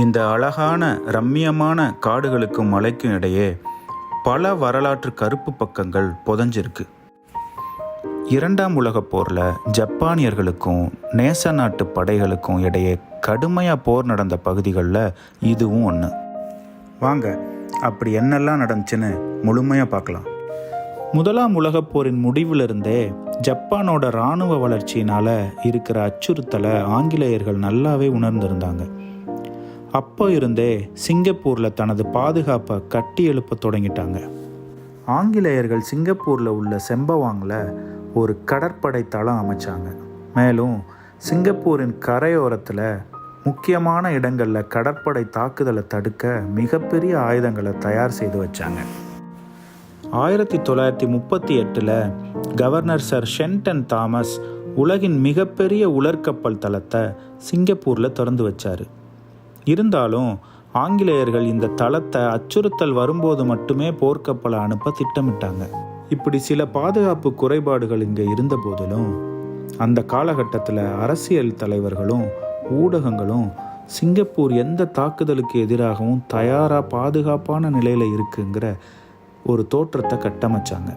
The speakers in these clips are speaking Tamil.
இந்த அழகான ரம்மியமான காடுகளுக்கும் மலைக்கும் இடையே பல வரலாற்று கருப்பு பக்கங்கள் புதஞ்சிருக்கு. இரண்டாம் உலகப் போரில் ஜப்பானியர்களுக்கும் நேச நாட்டு படைகளுக்கும் இடையே கடுமையாக போர் நடந்த பகுதிகளில் இதுவும் ஒன்று வாங்க அப்படி என்னெல்லாம் நடந்துச்சுன்னு முழுமையாக பார்க்கலாம். முதலாம் உலகப் போரின் முடிவிலிருந்தே ஜப்பானோட இராணுவ வளர்ச்சியினால் இருக்கிற அச்சுறுத்தலை ஆங்கிலேயர்கள் நல்லாவே உணர்ந்திருந்தாங்க. அப்போ இருந்தே சிங்கப்பூரில் தனது பாதுகாப்பை கட்டி எழுப்ப தொடங்கிட்டாங்க. ஆங்கிலேயர்கள் சிங்கப்பூரில் உள்ள செம்பவாங்கில் ஒரு கடற்படை தளம் அமைச்சாங்க. மேலும் சிங்கப்பூரின் கரையோரத்தில் முக்கியமான இடங்களில் கடற்படை தாக்குதலை தடுக்க மிகப்பெரிய ஆயுதங்களை தயார் செய்து வச்சாங்க. ஆயிரத்தி தொள்ளாயிரத்தி முப்பத்தி எட்டில் கவர்னர் சர் ஷென்டன் தாமஸ் உலகின் மிகப்பெரிய உலர்கப்பல் தளத்தை சிங்கப்பூரில் திறந்து வச்சார். இருந்தாலும் ஆங்கிலேயர்கள் இந்த தளத்தை அச்சுறுத்தல் வரும்போது மட்டுமே போர்க்கப்பலை அனுப்ப திட்டமிட்டாங்க. இப்படி சில பாதுகாப்பு குறைபாடுகள் இங்கே இருந்த போதிலும் அந்த காலகட்டத்தில் அரசியல் தலைவர்களும் ஊடகங்களும் சிங்கப்பூர் எந்த தாக்குதலுக்கு எதிராகவும் தயாராக பாதுகாப்பான நிலையில் இருக்குங்கிற ஒரு தோற்றத்தை கட்டமைச்சாங்க.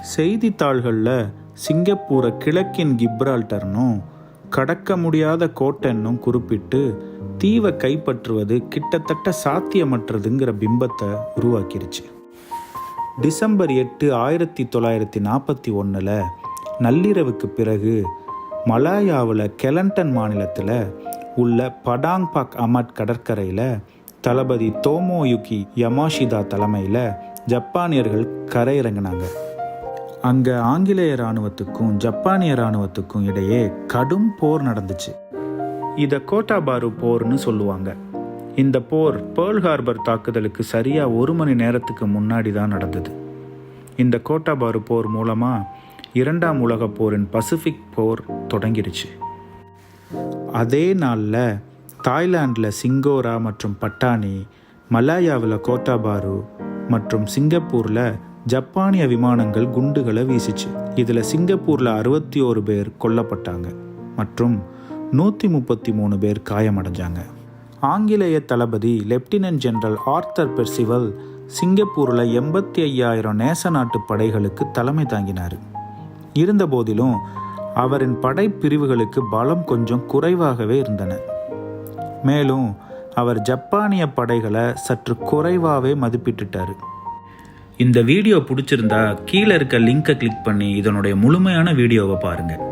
செய்தித்தாள்களில் சிங்கப்பூரை கிழக்கின் கிப்ரால்டர்னும் கடக்க முடியாத கோட்டைன்னும் குறிப்பிட்டு தீவை கைப்பற்றுவது கிட்டத்தட்ட சாத்தியமற்றதுங்கிற பிம்பத்தை உருவாக்கிருச்சு. டிசம்பர் எட்டு ஆயிரத்தி தொள்ளாயிரத்தி நாற்பத்தி ஒன்றில் நள்ளிரவுக்கு பிறகு மலாயாவில் கெலண்டன் மாநிலத்தில் உள்ள படாங்பாக் அமட் கடற்கரையில் தளபதி தோமோயுகி யமாஷிதா தலைமையில் ஜப்பானியர்கள் கரையிறங்கினாங்க. அங்கே ஆங்கிலேய இராணுவத்துக்கும் ஜப்பானிய இராணுவத்துக்கும் இடையே கடும் போர் நடந்துச்சு. இதை கோட்டாபாரு போர்னு சொல்லுவாங்க. இந்த போர் பேர்ல் ஹார்பர் தாக்குதலுக்கு சரியாக ஒரு மணி நேரத்துக்கு முன்னாடி தான் நடந்தது. இந்த கோட்டாபாரு போர் மூலமாக இரண்டாம் உலகப் போரின் பசிபிக் போர் தொடங்கிடுச்சு அதே நாளில் தாய்லாண்டில் சிங்கோரா மற்றும் பட்டானி மலாயாவில் கோட்டாபாரு மற்றும் சிங்கப்பூரில் ஜப்பானிய விமானங்கள் குண்டுகளை வீசிச்சு. இதில் சிங்கப்பூரில் அறுபத்தி ஓரு பேர் கொல்லப்பட்டாங்க. மற்றும் நூற்றி முப்பத்தி மூணு பேர் காயமடைஞ்சாங்க. ஆங்கிலேய தளபதி லெப்டினன்ட் ஜெனரல் ஆர்த்தர் பெர்சிவல் சிங்கப்பூரில் எண்பத்தி ஐயாயிரம் நேச நாட்டு படைகளுக்கு தலைமை தாங்கினார். இருந்தபோதிலும் அவரின் படைப்பிரிவுகளுக்கு பலம் கொஞ்சம் குறைவாகவே இருந்தன. மேலும் அவர் ஜப்பானிய படைகளை சற்று குறைவாகவே மதிப்பிட்டுட்டார். இந்த வீடியோ பிடிச்சிருந்தா கீழே இருக்க லிங்கை கிளிக் பண்ணி இதனுடைய முழுமையான வீடியோவை பாருங்கள்